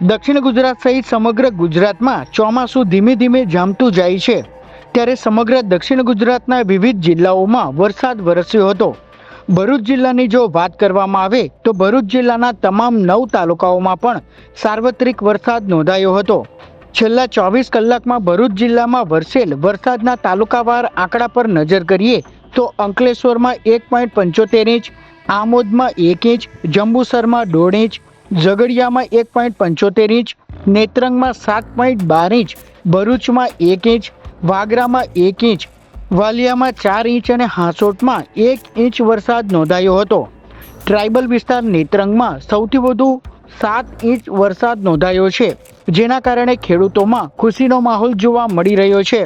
દક્ષિણ ગુજરાત સહિત સમગ્ર ગુજરાતમાં ચોમાસું ધીમે ધીમે જામતું જાય છે. ત્યારે સમગ્ર દક્ષિણ ગુજરાતના વિવિધ જિલ્લાઓમાં વરસાદ વરસ્યો હતો. ભરૂચ જિલ્લાની જો વાત કરવામાં આવે તો ભરૂચ જિલ્લાના તમામ નવ તાલુકાઓમાં પણ સાર્વત્રિક વરસાદ નોંધાયો હતો. છેલ્લા ચોવીસ કલાકમાં ભરૂચ જિલ્લામાં વરસેલ વરસાદના તાલુકાવાર આંકડા પર નજર કરીએ તો અંકલેશ્વરમાં એક પોઈન્ટ પંચોતેર ઇંચ, આમોદમાં એક ઇંચ, જંબુસરમાં દોઢ ઇંચ ઝઘડિયામાં એક પોઈન્ટ પંચોતેર ઇંચ, નેત્રંગમાં સાત પોઈન્ટ બાર ઇંચ, ભરૂચમાં એક ઇંચ, વાગરામાં એક ઇંચ, વાલિયામાં ચાર ઇંચ અને હાંસોટમાં એક ઇંચ વરસાદ નોંધાયો હતો. ટ્રાઇબલ વિસ્તાર નેત્રંગમાં સૌથી વધુ સાત ઇંચ વરસાદ નોંધાયો છે, જેના કારણે ખેડૂતોમાં ખુશીનો માહોલ જોવા મળી રહ્યો છે.